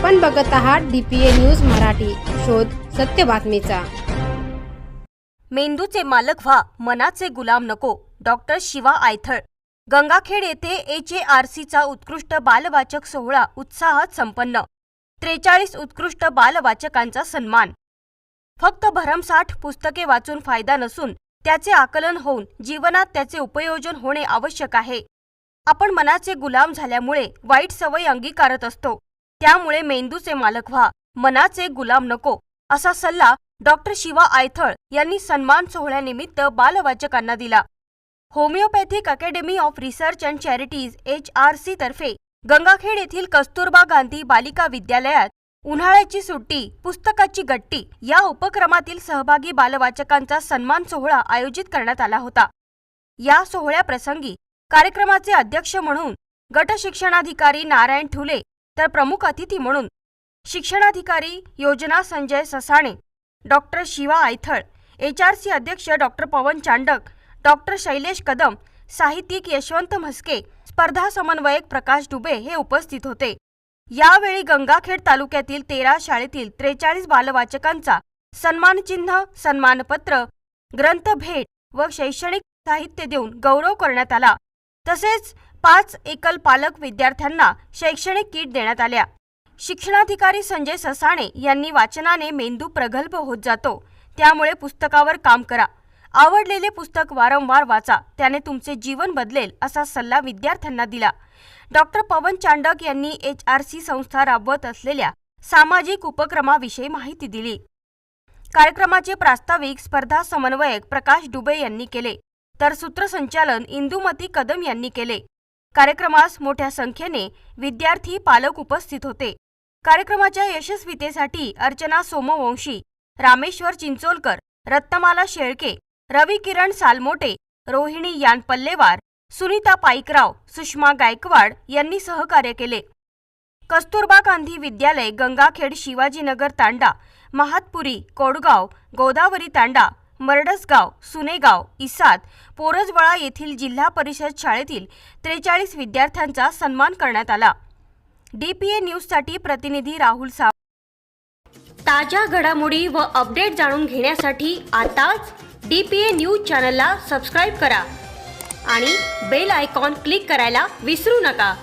आपण बघत आहात डीपीए न्यूज मराठी. शोध सत्य बातमीचा. मेंदूचे मालक व्हा मनाचे गुलाम नको डॉक्टर शिवा आयथळ. गंगाखेड येथे एच ए आर सीचा उत्कृष्ट बालवाचक सोहळा उत्साहात संपन्न. त्रेचाळीस उत्कृष्ट बालवाचकांचा सन्मान. फक्त भरमसाठ पुस्तके वाचून फायदा नसून त्याचे आकलन होऊन जीवनात त्याचे उपयोजन होणे आवश्यक आहे. आपण मनाचे गुलाम झाल्यामुळे वाईट सवय अंगीकारत असतो. त्यामुळे मेंदूचे मालक व्हा मनाचे गुलाम नको असा सल्ला डॉक्टर शिवा आयथळ यांनी सन्मान सोहळ्यानिमित्त बालवाचकांना दिला. Homeopathic academy of research and charities H R C तर्फे गंगाखेड येथील कस्तुरबा गांधी बालिका विद्यालयात उन्हाळ्याची सुट्टी पुस्तकाची गट्टी या उपक्रमातील सहभागी बालवाचकांचा सन्मान सोहळा आयोजित करण्यात आला होता. या सोहळ्याप्रसंगी कार्यक्रमाचे अध्यक्ष म्हणून गटशिक्षणाधिकारी नारायण ठुले तर प्रमुख अतिथी म्हणून शिक्षणाधिकारी योजना Sanjay Sasane doctor Shiva Aythal H R C अध्यक्ष डॉक्टर पवन चांडक डॉक्टर शैलेश कदम साहित्यिक यशवंत म्हस्के स्पर्धा समन्वयक प्रकाश डुबे हे उपस्थित होते. यावेळी गंगाखेड तालुक्यातील तेरा शाळेतील त्रेचाळीस बालवाचकांचा सन्मानचिन्ह सन्मानपत्र ग्रंथ भेट व शैक्षणिक साहित्य देऊन गौरव करण्यात आला. तसेच पाच एकल पालक विद्यार्थ्यांना शैक्षणिक किट देण्यात आल्या. शिक्षणाधिकारी संजय ससाणे यांनी वाचनाने मेंदू प्रगल्भ होत जातो. त्यामुळे पुस्तकावर काम करा. आवडलेले पुस्तक वारंवार वाचा. त्याने तुमचे जीवन बदलेल असा सल्ला विद्यार्थ्यांना दिला. डॉक्टर पवन चांडक यांनी एच आर सी संस्था राबवत असलेल्या सामाजिक उपक्रमाविषयी माहिती दिली. कार्यक्रमाचे प्रास्ताविक स्पर्धा समन्वयक प्रकाश डुबे यांनी केले. तर सूत्रसंचालन इंदुमती कदम यांनी केले. कार्यक्रमास मोठ्या संख्येने विद्यार्थी पालक उपस्थित होते. कार्यक्रमाच्या यशस्वीतेसाठी अर्चना सोमवंशी रामेश्वर चिंचोलकर रत्नमाला शेळके रवी किरण सालमोटे रोहिणी यान पल्लेवार सुनीता पाईकराव सुषमा गायकवाड यांनी सहकार्य केले. कस्तुरबा गांधी विद्यालय गंगाखेड शिवाजीनगर तांडा महातपुरी कोडगाव गोदावरी तांडा मरडसगाव सुनेगाव इसाद पोरजवळा येथील जिल्हा परिषद शाळेतील त्रेचाळीस विद्यार्थ्यांचा सन्मान करण्यात आला. डीपीए न्यूजसाठी प्रतिनिधी राहुल साव ताज्या घडामोडी व अपडेट जाणून घेण्यासाठी आताच डीपीए न्यूज चॅनलला सबस्क्राईब करा आणि बेल आयकॉन क्लिक करायला विसरू नका.